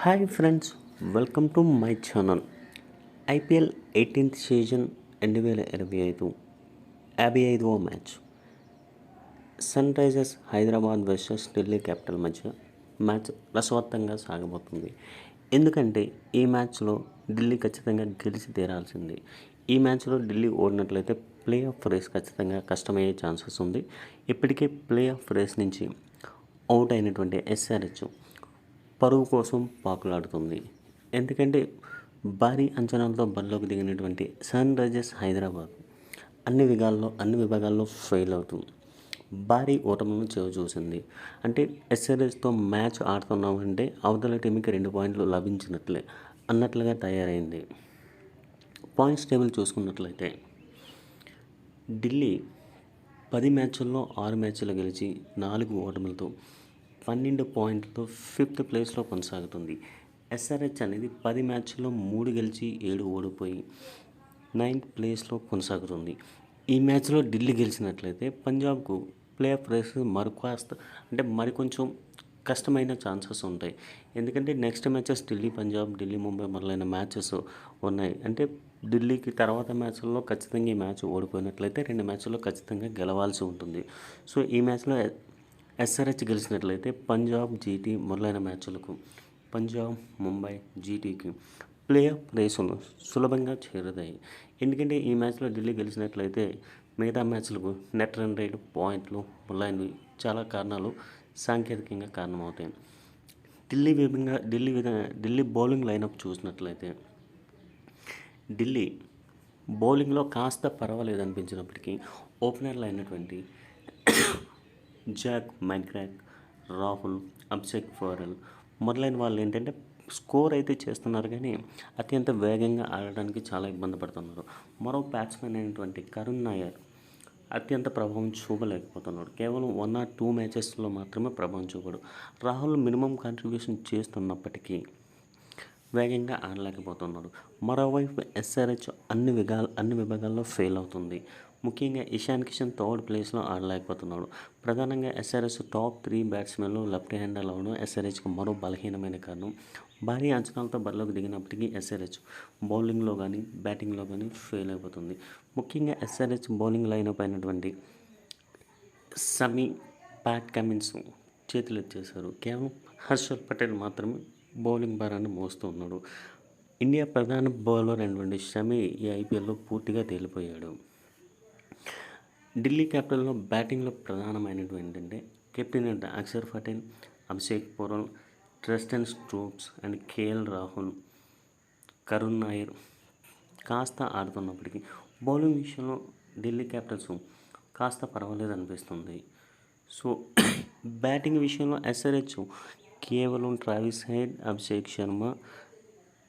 Hi friends welcome to my channel. IPL eighteenth season రెండు వేల ఇరవై ఐదు యాభై ఐదవ match Sunrisers Hyderabad versus Delhi capital మధ్య మ్యాచ్ రసవత్తంగా సాగబోతుంది. ఎందుకంటే ఈ మ్యాచ్లో ఢిల్లీ ఖచ్చితంగా గెలిచి తీరాల్సింది. ఈ మ్యాచ్లో ఢిల్లీ ఓడినట్లయితే ప్లే ఆఫ్ రేస్ ఖచ్చితంగా కష్టమయ్యే ఛాన్సెస్ ఉంది. ఇప్పటికే ప్లే ఆఫ్ రేస్ నుంచి అవుట్ అయినటువంటి ఎస్ఆర్హెచ్ పరువు కోసం పాకులాడుతుంది. ఎందుకంటే భారీ అంచనాలతో బరిలోకి దిగినటువంటి సన్ రైజర్స్ హైదరాబాద్ అన్ని విభాగాల్లో అన్ని విభాగాల్లో ఫెయిల్ అవుతుంది. భారీ ఓటములను చేవ చూసింది. అంటే ఎస్ఆర్ఎస్తో మ్యాచ్ ఆడుతున్నామంటే అవతల టీంకి రెండు పాయింట్లు లభించినట్లే అన్నట్లుగా తయారైంది. పాయింట్స్ టేబుల్ చూసుకున్నట్లయితే ఢిల్లీ పది మ్యాచ్ల్లో ఆరు మ్యాచ్లు గెలిచి నాలుగు ఓటములతో పన్నెండు పాయింట్లతో ఫిఫ్త్ ప్లేస్లో కొనసాగుతుంది. ఎస్ఆర్హెచ్ అనేది పది మ్యాచ్ల్లో మూడు గెలిచి ఏడు ఓడిపోయి నైన్త్ ప్లేస్లో కొనసాగుతుంది. ఈ మ్యాచ్లో ఢిల్లీ గెలిచినట్లయితే పంజాబ్కు ప్లే ఆఫ్ రేస్ మరికాస్త అంటే మరికొంచెం కష్టమైన ఛాన్సెస్ ఉంటాయి. ఎందుకంటే నెక్స్ట్ మ్యాచెస్ ఢిల్లీ పంజాబ్ ఢిల్లీ ముంబై మొదలైన మ్యాచెస్ ఉన్నాయి. అంటే ఢిల్లీకి తర్వాత మ్యాచ్ల్లో ఖచ్చితంగా ఈ మ్యాచ్ ఓడిపోయినట్లయితే రెండు మ్యాచ్ల్లో ఖచ్చితంగా గెలవాల్సి ఉంటుంది. సో ఈ మ్యాచ్లో ఎస్ఆర్హెచ్ గెలిచినట్లయితే పంజాబ్ జీటీ మొదలైన మ్యాచ్లకు పంజాబ్ ముంబై జీటీకి ప్లే ఆఫ్ రేసులు సులభంగా చేరుతాయి. ఎందుకంటే ఈ మ్యాచ్లో ఢిల్లీ గెలిచినట్లయితే మిగతా మ్యాచ్లకు నెట్ రన్ రేట్ పాయింట్లు మొదలైనవి చాలా కారణాలు సాంకేతికంగా కారణమవుతాయి. ఢిల్లీ విధంగా ఢిల్లీ విధ ఢిల్లీ బౌలింగ్ లైనప్ చూసినట్లయితే ఢిల్లీ బౌలింగ్లో కాస్త పర్వాలేదు అనిపించినప్పటికీ ఓపెనర్లు అయినటువంటి జాక్ మైక్రాక్ రాహుల్ అభిషేక్ ఫోరెల్ మొదలైన వాళ్ళు ఏంటంటే స్కోర్ అయితే చేస్తున్నారు కానీ అత్యంత వేగంగా ఆడడానికి చాలా ఇబ్బంది పడుతున్నారు. మరో బ్యాట్స్మెన్ అయినటువంటి కరుణ్ నాయర్ అత్యంత ప్రభావం చూపలేకపోతున్నాడు. కేవలం వన్ ఆర్ టూ మ్యాచెస్లో మాత్రమే ప్రభావం చూపడు. రాహుల్ మినిమం కాంట్రిబ్యూషన్ చేస్తున్నప్పటికీ వేగంగా ఆడలేకపోతున్నాడు. మరోవైపు ఎస్ఆర్హెచ్ అన్ని విగా అన్ని విభాగాల్లో ఫెయిల్ అవుతుంది. ముఖ్యంగా ఇషాన్ కిషన్ థర్డ్ ప్లేస్లో ఆడలేకపోతున్నాడు. ప్రధానంగా ఎస్ఆర్ఎస్ టాప్ త్రీ బ్యాట్స్మెన్లు లెఫ్ట్ హ్యాండర్ అవడం ఎస్ఆర్హెచ్కి మరో బలహీనమైన కారణం. భారీ అంచనాలతో బరిలోకి దిగినప్పటికీ ఎస్ఆర్హెచ్ బౌలింగ్లో కానీ బ్యాటింగ్లో కానీ ఫెయిల్ అయిపోతుంది. ముఖ్యంగా ఎస్ఆర్హెచ్ బౌలింగ్ లైనప్ అయినటువంటి సమీ ప్యాట్ కమిన్స్ చేతులు ఎత్తేసారు కేవలం హర్షల్ పటేల్ మాత్రమే బౌలింగ్ భారాన్ని మోస్తూ ఉన్నాడు. ఇండియా ప్రధాన బౌలర్ అయినటువంటి షమి ఈ ఐపీఎల్లో పూర్తిగా తేలిపోయాడు. ఢిల్లీ క్యాపిటల్లో బ్యాటింగ్లో ప్రధానమైనటువంటి ఏంటంటే కెప్టెన్ అంటే Akshar Patel Abhishek Porel Tristan Stubbs and KL Rahul Karun Nair కాస్త ఆడుతున్నప్పటికీ బౌలింగ్ విషయంలో ఢిల్లీ క్యాపిటల్స్ కాస్త పర్వాలేదు అనిపిస్తుంది. సో బ్యాటింగ్ విషయంలో ఎస్ఆర్హెచ్ కేవలం Travis Head Abhishek Sharma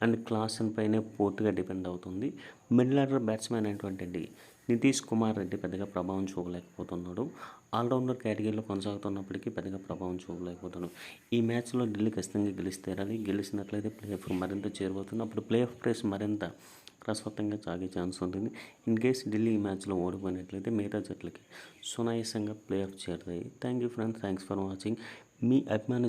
and Klaasen పైనే పూర్తిగా డిపెండ్ అవుతుంది. మిడిల్ ఆర్డర్ బ్యాట్స్మెన్ అయినటువంటి నితీష్ కుమార్ రెడ్డి పెద్దగా ప్రభావం చూపలేకపోతున్నాడు. ఆల్రౌండర్ కేటగిరీలో కొనసాగుతున్నప్పటికీ పెద్దగా ప్రభావం చూపలేకపోతున్నాడు. ఈ మ్యాచ్లో ఢిల్లీ ఖచ్చితంగా గెలిస్తేరాలి గెలిచినట్లయితే ప్లే ఆఫ్ మరింత చేరబోతుంది అప్పుడు ప్లే ఆఫ్ ప్రేస్ మరింత రసవత్తంగా సాగే ఛాన్స్ ఉంటుంది. ఇన్ కేస్ ఢిల్లీ ఈ మ్యాచ్లో ఓడిపోయినట్లయితే మిగతా జట్లకి సునాయాసంగా ప్లే ఆఫ్ చేరుతాయి. Thank you friends. Thanks for watching. మీ అభిమాన